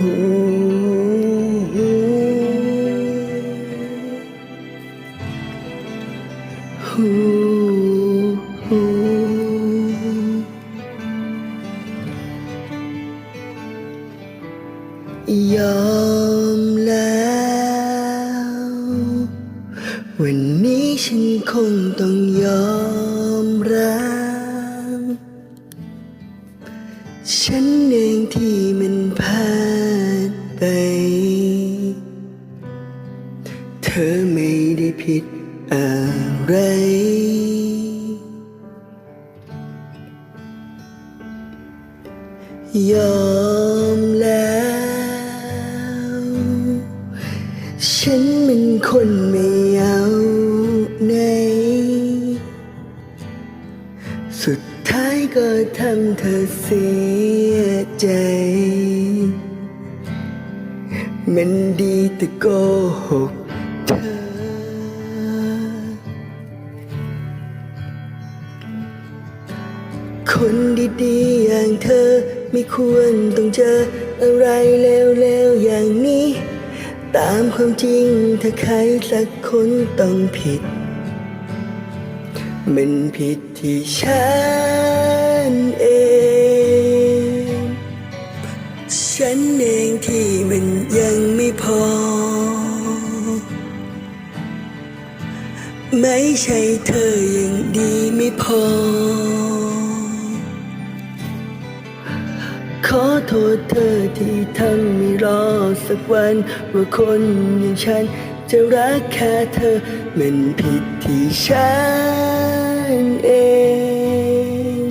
ยอมแล้ว วันนี้ฉันคงต้อง ยอมแล้ว ฉันเป็นคนไม่เอาไหนสุดท้ายก็ทำเธอเสียใจ มันดีแต่โกหกเธอ คนดีๆอย่างเธอ ไม่ควรต้องเจออะไรเลวๆอย่างนี้ ตามความจริงถ้าใครสักคนต้องผิด มันผิดที่ฉันเอง ฉันเองที่มันยังไม่พอ ไม่ใช่เธอยังดีไม่พอ ขอโทษเธอที่ทำไม่รอสักวัน ว่าคนอย่างฉัน จะรักแค่เธอ มันผิดที่ฉันเอง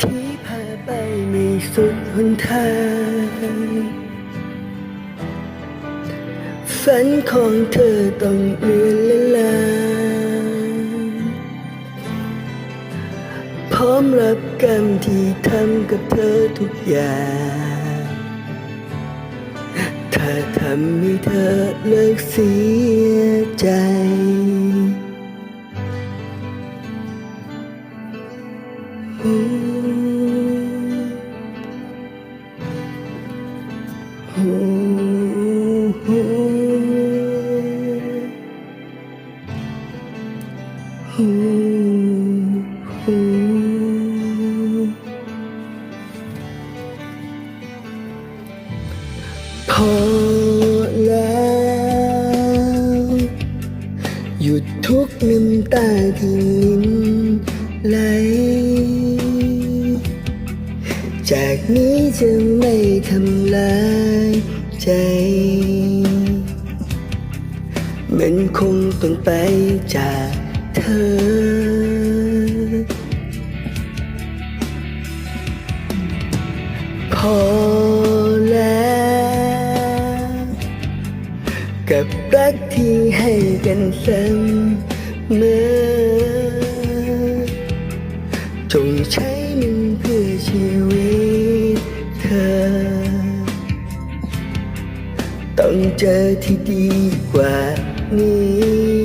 ที่พาไปไม่สุดหนทางฝันของเธอต้องเลือนละลาย พร้อมรับกรรมที่ทำกับเธอทุกอย่าง ถ้าทำให้เธอเลิกเสียใจพ ดทุกน้ำตาที่ลิ้นไหล จากนี้จะไม่ทำลายใจ มันคงต้องไปจากเธอพอ รักที่ให้กันเสมอจงใช้มันเพื่อชีวิตเธอ ต้องเจอที่ดีกว่านี้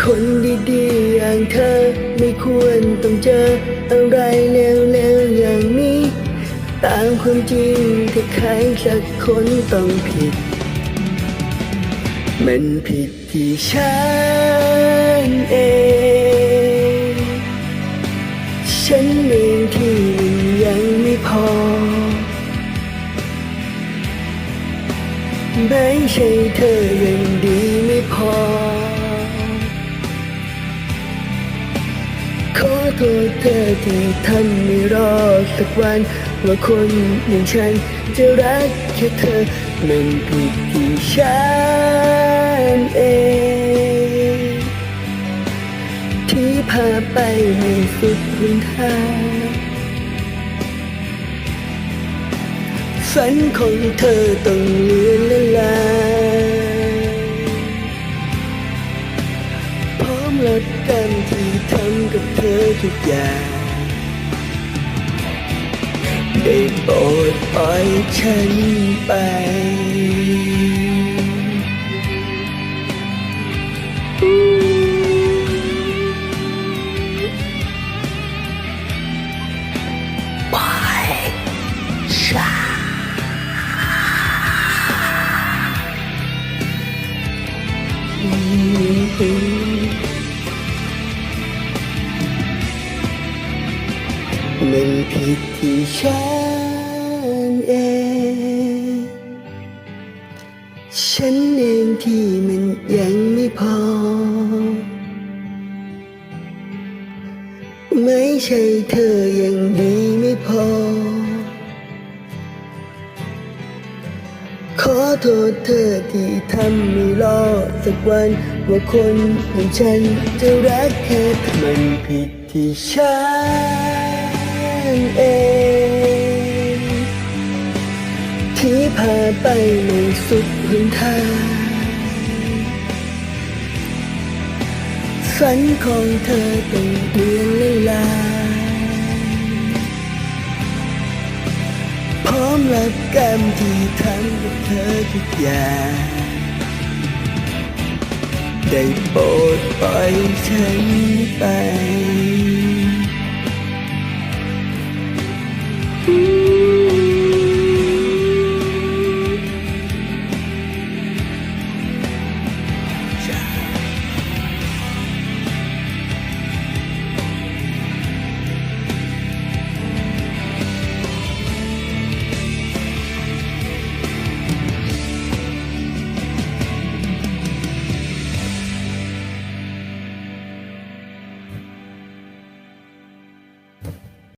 คนดีๆอย่างเธอไม่ควรต้องเจออะไรเลวๆอย่างนี้ ตามความจริงถ้าใครสักคนต้องผิด มันผิดที่ฉันเอง ฉันเองที่ยังไม่พอ ไม่ใช่เธอยังดีไม่พอ ขอโทษเธอที่ทำไม่รอสักวัน ว่าคนอย่างฉันจะรักแค่เธอ มันผิดที่ฉันเอง ที่พาไปให้สุดหนทางฝันของเธอต้องเลือนละลายพร้อมลดกรรมที่ทำกับเธอทุกอย่าง ได้โปรดปล่อยฉันไป ไปชามันผิดที่ฉัน เอง ฉันเองที่มันยังไม่พอ ไม่ใช่เธอยังดีไม่พอ ขอโทษเธอที่ทำไม่รอดสักวัน ว่าคนของฉันจะรักแค่มันผิดที่ฉันเอง พาไปในสุดหนทางฝันของเธอต้องเปลี่ยนเลยลายพร้อมรับกรรมที่ทำกับเธอทุกอย่างได้โปรดปล่อยฉันไป